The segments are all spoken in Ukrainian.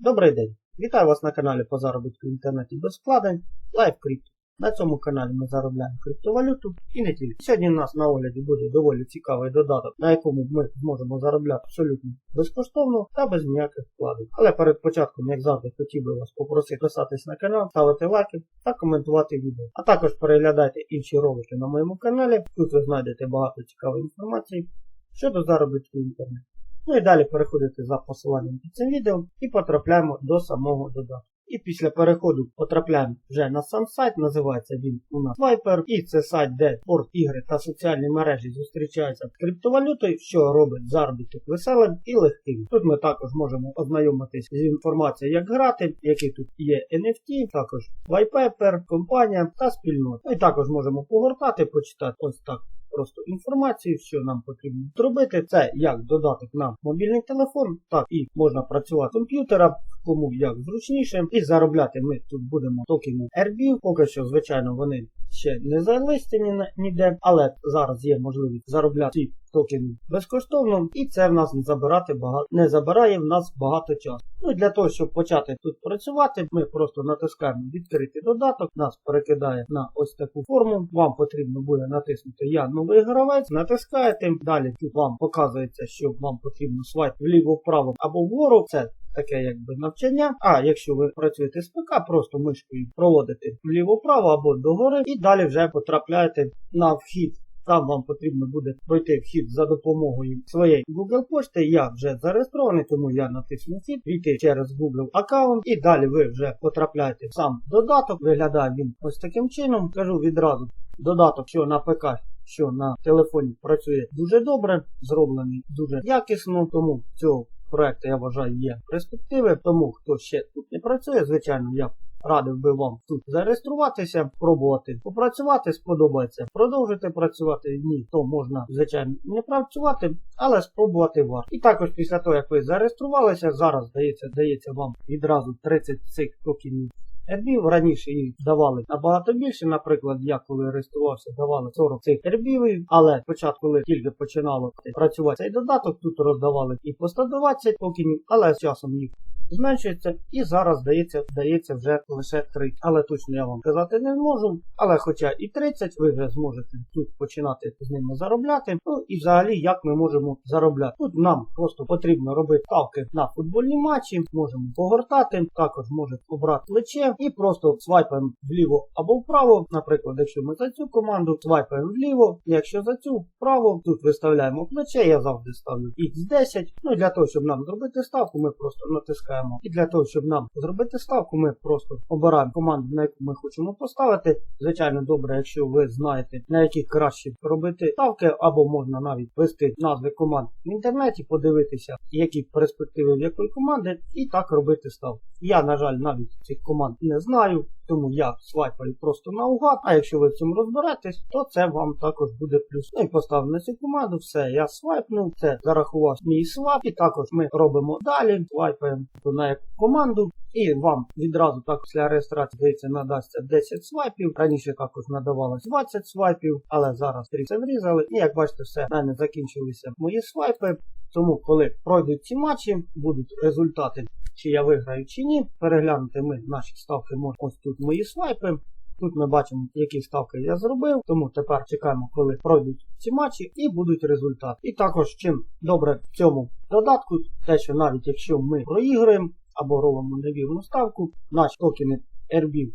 Добрий день! Вітаю вас на каналі по заробітку в інтернеті без вкладень LiveCrypto. На цьому каналі ми заробляємо криптовалюту і не тільки. Сьогодні в нас на огляді буде доволі цікавий додаток, на якому ми зможемо заробляти абсолютно безкоштовно та без ніяких вкладень. Але перед початком, як завжди, хотів би вас попросити підписатись на канал, ставити лайки та коментувати відео. А також переглядайте інші ролики на моєму каналі. Тут ви знайдете багато цікавої інформації щодо заробітку в інтернеті. Ну і далі переходите за посиланням під цим відео і потрапляємо до самого додатку. І після переходу потрапляємо вже на сам сайт, називається він у нас Viper. І це сайт, де спорт, ігри та соціальні мережі зустрічаються з криптовалютою, що робить заробіток веселим і легким. Тут ми також можемо ознайомитись з інформацією, як грати, які тут є NFT, також Viper, компанія та спільнота. Ну і також можемо погортати, почитати ось так просто інформацію, що нам потрібно зробити. Це як додаток на мобільний телефон, так і можна працювати з комп'ютера, кому як зручніше. І заробляти ми тут будемо токени RB. Поки що, звичайно, вони ще не залистені ніде, але зараз є можливість заробляти ці токени безкоштовно, і це в нас не забирати багато не забирає в нас багато часу. Ну для того, щоб почати тут працювати, ми просто натискаємо відкрити додаток, нас перекидає на ось таку форму. Вам потрібно буде натиснути Я новий гравець, натискаєте. Далі тут вам показується, що вам потрібно свайп вліво-вправо або вгору. Це Таке якби навчання. А якщо ви працюєте з ПК, просто мишкою проводите вліво-вправо або догори, і далі вже потрапляєте на вхід там вам потрібно буде пройти вхід за допомогою своєї Google пошти. Я вже зареєстрований, тому я натисну вхід, війти через Google аккаунт і далі ви вже потрапляєте в сам додаток. Виглядає він ось таким чином. Кажу відразу додаток, що на ПК. Що на телефоні працює дуже добре, зроблений дуже якісно, тому цього проекту я вважаю є перспективи. Тому хто ще тут не працює, звичайно, я Радив би вам тут зареєструватися, пробувати попрацювати, сподобається. Продовжити працювати ні, то можна, звичайно, не працювати, але спробувати варто. І також після того, як ви зареєструвалися, зараз здається, дається вам відразу 30 цих токенів Ербів раніше їх давали набагато більше. Наприклад, я коли реєструвався, давали 40 цих ербів, але спочатку, коли тільки починало працювати цей додаток, тут роздавали і по 120 токенів, але з часом їх зменшується і зараз здається, дається вже лише 30. Але точно я вам казати не можу. Але хоча і 30, ви вже зможете тут починати з ними заробляти. Ну і взагалі як ми можемо заробляти. Тут нам просто потрібно робити ставки на футбольні матчі, можемо погортати, також можете обрати плече і просто свайпаємо вліво або вправо. Наприклад, якщо ми за цю команду свайпаємо вліво, якщо за цю вправо, тут виставляємо плече, я завжди ставлю X10. Ну для того, щоб нам зробити ставку, ми просто натискаємо обираємо. І для того, щоб нам зробити ставку, ми просто обираємо команду, на яку ми хочемо поставити. Звичайно, добре, якщо ви знаєте, на які краще робити ставки, або можна навіть ввести назви команд в інтернеті, подивитися, які перспективи в якої команди, і так робити ставку. Я, на жаль, навіть цих команд не знаю. Тому я свайпаю просто наугад, а якщо ви в цьому розберетесь, то це вам також буде плюс. Ну і поставив на цю команду, все, я свайпнув, це зарахував мій свап, і також ми робимо далі, свайпаємо на команду. І вам відразу так після реєстрації здається, надасться 10 свайпів. Раніше також надавалось 20 свайпів, але зараз 3 це врізали. І як бачите, все в мене закінчилися мої свайпи. Тому, коли пройдуть ці матчі, будуть результати, чи я виграю, чи ні. Переглянути ми наші ставки можемо ось тут мої свайпи. Тут ми бачимо, які ставки я зробив, тому тепер чекаємо, коли пройдуть ці матчі і будуть результати. І також чим добре в цьому додатку, те, що навіть якщо ми проіграємо або робимо невірну ставку, наші токени RB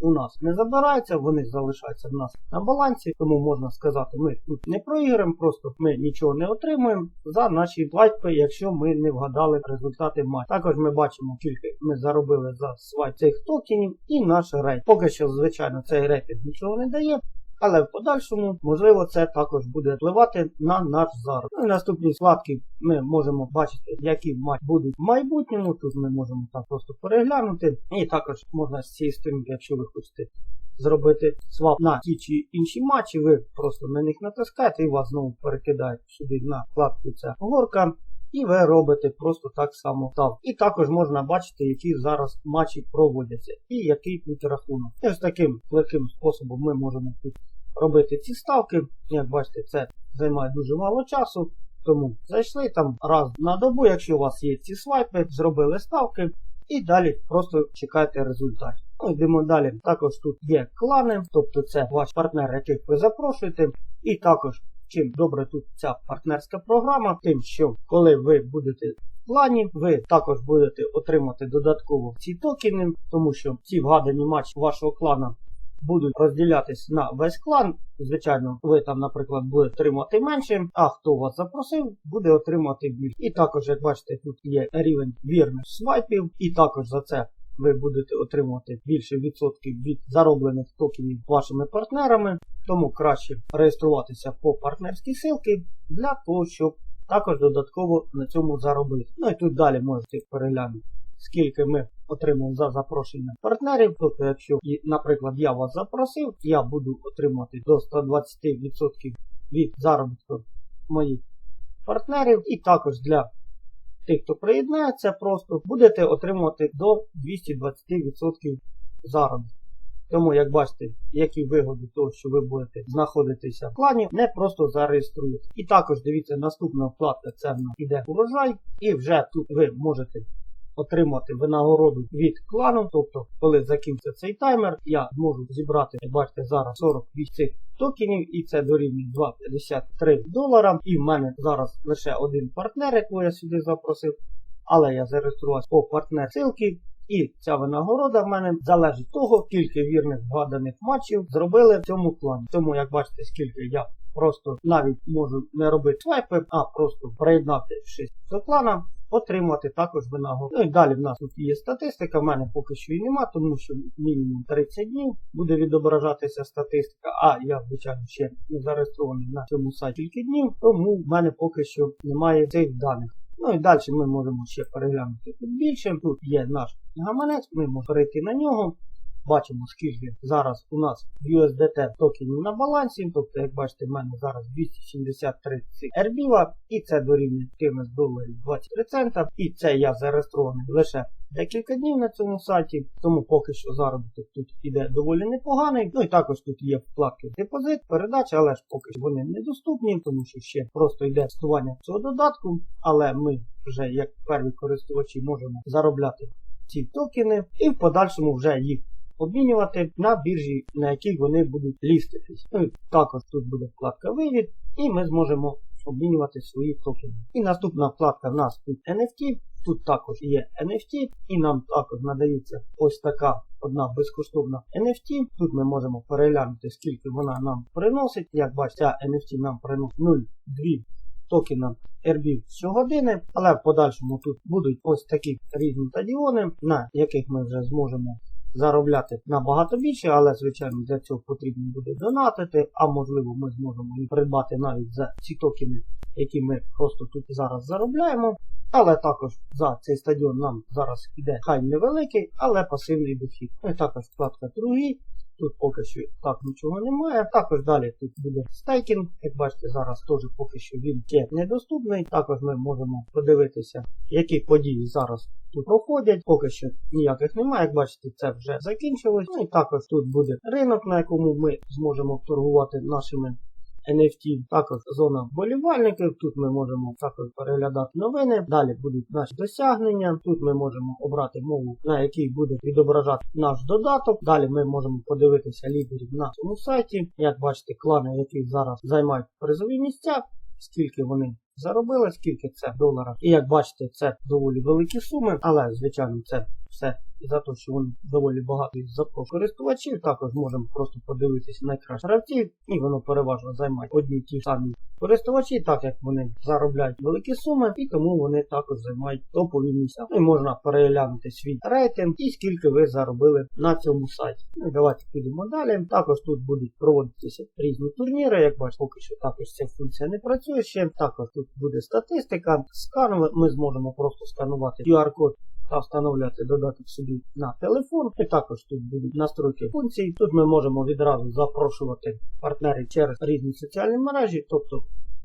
у нас не забираються, вони залишаються в нас на балансі, тому можна сказати, ми тут не проіграємо, просто ми нічого не отримуємо за наші платьки, якщо ми не вгадали результати матчу. Також ми бачимо, скільки ми заробили за свайп цих токенів і наш рейд. Поки що, звичайно, цей рейтинг нічого не дає. Але в подальшому, можливо, це також буде впливати на наш заробіток. Ну і наступні складки ми можемо бачити, які матчі будуть в майбутньому. Тут ми можемо так просто переглянути. І також можна з цієї сторінки, якщо ви хочете зробити свап на ті чи інші матчі, ви просто на них натискаєте і вас знову перекидають сюди на вкладку ця горка. І ви робите просто так само став. І також можна бачити, які зараз матчі проводяться і який тут рахунок. І ось таким легким способом ми можемо тут робити ці ставки. Як бачите, це займає дуже мало часу. Тому зайшли там раз на добу, якщо у вас є ці свайпи, зробили ставки. І далі просто чекайте результат. Ну, йдемо далі. Також тут є клани, тобто це ваш партнер, яких ви запрошуєте. І також, чим добре тут ця партнерська програма, тим, що коли ви будете в клані, ви також будете отримати додатково ці токени, тому що ці вгадані матчі вашого клана будуть розділятись на весь клан. Звичайно, ви там, наприклад, будете отримати менше, а хто вас запросив, буде отримати більше. І також, як бачите, тут є рівень вірних свайпів, і також за це ви будете отримувати більше відсотків від зароблених токенів вашими партнерами. Тому краще реєструватися по партнерській ссылці для того, щоб також додатково на цьому заробити. Ну і тут далі можете переглянути. Скільки ми отримав за запрошення партнерів. Тобто, якщо, наприклад, я вас запросив, я буду отримати до 120% від заробітку моїх партнерів. І також для тих, хто приєднається, просто будете отримувати до 220% заробітку. Тому, як бачите, які вигоди того, що ви будете знаходитися в клані, не просто зареєструєте. І також дивіться, наступна вкладка це в іде урожай, і вже тут ви можете отримати винагороду від клану. Тобто, коли закінчиться цей таймер, я зможу зібрати, бачите, зараз 48 цих токенів, і це дорівнює 2,53 долара. І в мене зараз лише один партнер, якого я сюди запросив. Але я зареєструвався по партнер ссылки. І ця винагорода в мене залежить від того, скільки вірних вгаданих матчів зробили в цьому клані. Тому, як бачите, скільки я просто навіть можу не робити свайпи, а просто приєднавшись до клана, отримати також винагороду. Ну і далі в нас тут є статистика, в мене поки що і нема, тому що мінімум 30 днів буде відображатися статистика, а я, звичайно, ще не зареєстрований на цьому сайті кілька днів, тому в мене поки що немає цих даних. Ну і далі ми можемо ще переглянути тут більше. Тут є наш гаманець, ми можемо перейти на нього. Бачимо, скільки зараз у нас USDT токенів на балансі. Тобто, як бачите, в мене зараз 273 ербіла, і це дорівнює 14 доларів 23 цента. І це я зареєстрований лише декілька днів на цьому сайті, тому поки що заробіток тут іде доволі непоганий. Ну і також тут є вкладки депозит, передача, але ж поки що вони недоступні, тому що ще просто йде тестування цього додатку. Але ми вже як перві користувачі можемо заробляти ці токени і в подальшому вже їх обмінювати на біржі, на яких вони будуть ліститись. Ну також тут буде вкладка вивід, і ми зможемо обмінювати свої токени. І наступна вкладка в нас тут NFT. Тут також є NFT, і нам також надається ось така одна безкоштовна NFT. Тут ми можемо переглянути, скільки вона нам приносить. Як бачите, NFT нам приносить 0,2 токена RB щогодини, але в подальшому тут будуть ось такі різні стадіони, на яких ми вже зможемо заробляти набагато більше, але, звичайно, для цього потрібно буде донатити, а можливо ми зможемо і придбати навіть за ці токени, які ми просто тут зараз заробляємо. Але також за цей стадіон нам зараз іде хай невеликий, але пасивний дохід. Ну і також вкладка другий. Тут поки що так нічого немає. Також далі тут буде стейкінг. Як бачите, зараз теж поки що він ще недоступний. Також ми можемо подивитися, які події зараз тут проходять. Поки що ніяких немає. Як бачите, це вже закінчилось. Ну і також тут буде ринок, на якому ми зможемо торгувати нашими NFT, також зона вболівальників. Тут ми можемо також переглядати новини. Далі будуть наші досягнення. Тут ми можемо обрати мову, на якій буде відображати наш додаток. Далі ми можемо подивитися лідерів на цьому сайті. Як бачите, клани, які зараз займають призові місця, скільки вони заробили, скільки це в доларах. І як бачите, це доволі великі суми, але, звичайно, це все і за те, що вони доволі багато запрошує користувачів, також можемо просто подивитися найкращих гравців, і воно переважно займає одні ті самі користувачі, так як вони заробляють великі суми, і тому вони також займають топові місця. Ну і можна переглянути свій рейтинг і скільки ви заробили на цьому сайті. Ну, Давайте підемо далі. Також тут будуть проводитися різні турніри. Як бачите, поки що також ця функція не працює ще. Також тут буде статистика. Скан ми зможемо просто сканувати QR-код та встановлювати додаток собі на телефон. І також тут будуть настройки функцій. Тут ми можемо відразу запрошувати партнерів через різні соціальні мережі. тобто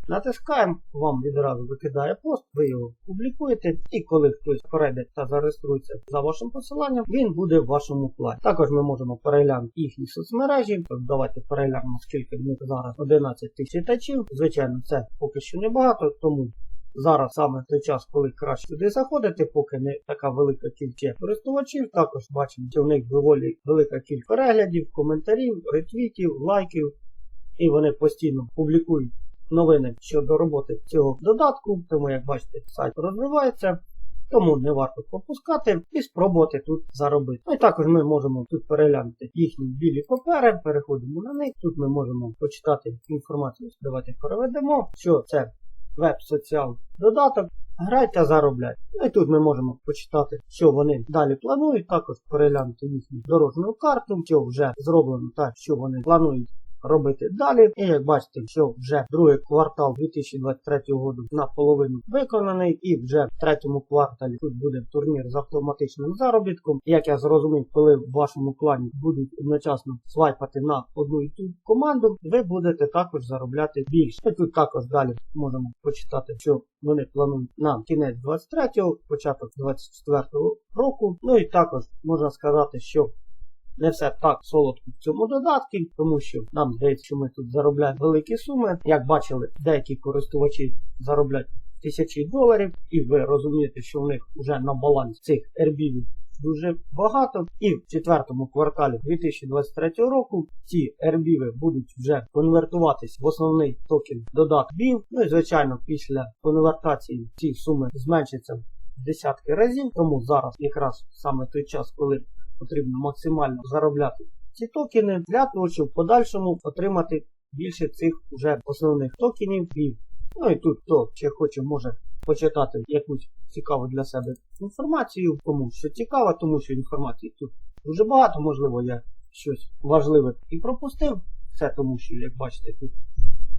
Натискаємо, вам відразу викидає пост, ви його публікуєте, і коли хтось перейде та зареєструється за вашим посиланням, він буде в вашому плані. Також ми можемо переглянути їхні соцмережі. Давайте переглянемо, скільки в них зараз 11 тисяч читачів. Звичайно, це поки що небагато, тому зараз саме той час, коли краще туди заходити, поки не така велика кількість користувачів. Також бачимо, що в них доволі велика кількість переглядів, коментарів, ретвітів, лайків, і вони постійно публікують новини щодо роботи цього додатку. Тому, як бачите, сайт розвивається. Тому не варто пропускати і спробувати тут заробити. Ну і також ми можемо тут переглянути їхні білі папери, переходимо на них. Тут ми можемо почитати інформацію. Давайте переведемо, що це веб-соціал додаток. Грайте, заробляйте. Ну і тут ми можемо почитати, що вони далі планують, також переглянути їхню дорожню карту, що вже зроблено та що вони планують робити далі. І як бачите, що вже другий квартал 2023 року наполовину виконаний, і вже в третьому кварталі тут буде турнір з автоматичним заробітком. Як я зрозумів, коли в вашому клані будуть одночасно свайпати на одну і ту команду, ви будете також заробляти більше. І тут також далі можемо почитати, що вони планують на кінець 23-го, початок 24-го року. Ну і також можна сказати, що не все так солодко в цьому додатку, тому що нам здається, що ми тут заробляємо великі суми. Як бачили, деякі користувачі заробляють тисячі доларів, і ви розумієте, що в них вже на балансі цих ербів дуже багато. І в четвертому кварталі 2023 року ці ербіви будуть вже конвертуватись в основний токен додаток BIM. Ну і звичайно, після конвертації ці суми зменшаться в десятки разів. Тому зараз якраз саме той час, коли потрібно максимально заробляти ці токени для того, щоб в подальшому отримати більше цих вже основних токенів. І, ну і тут хто ще хоче, може почитати якусь цікаву для себе інформацію, кому що цікаво, тому що інформації тут дуже багато, можливо, я щось важливе і пропустив. Це тому, що, як бачите, тут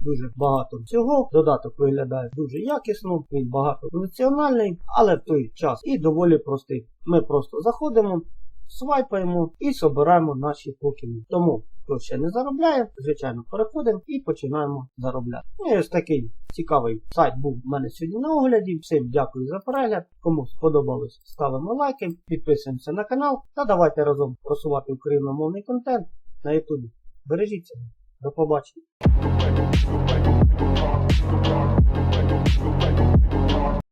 дуже багато всього. Додаток виглядає дуже якісно, він багатофункціональний, але в той час і доволі простий. Ми просто заходимо, свайпаємо і собираємо наші токени. Тому, хто ще не заробляє, звичайно, переходимо і починаємо заробляти. Ну і ось такий цікавий сайт був у мене сьогодні на огляді. Всім дякую за перегляд. Кому сподобалось, ставимо лайки, підписуємося на канал та давайте разом просувати україномовний контент на YouTube. Бережіть себе. До побачення.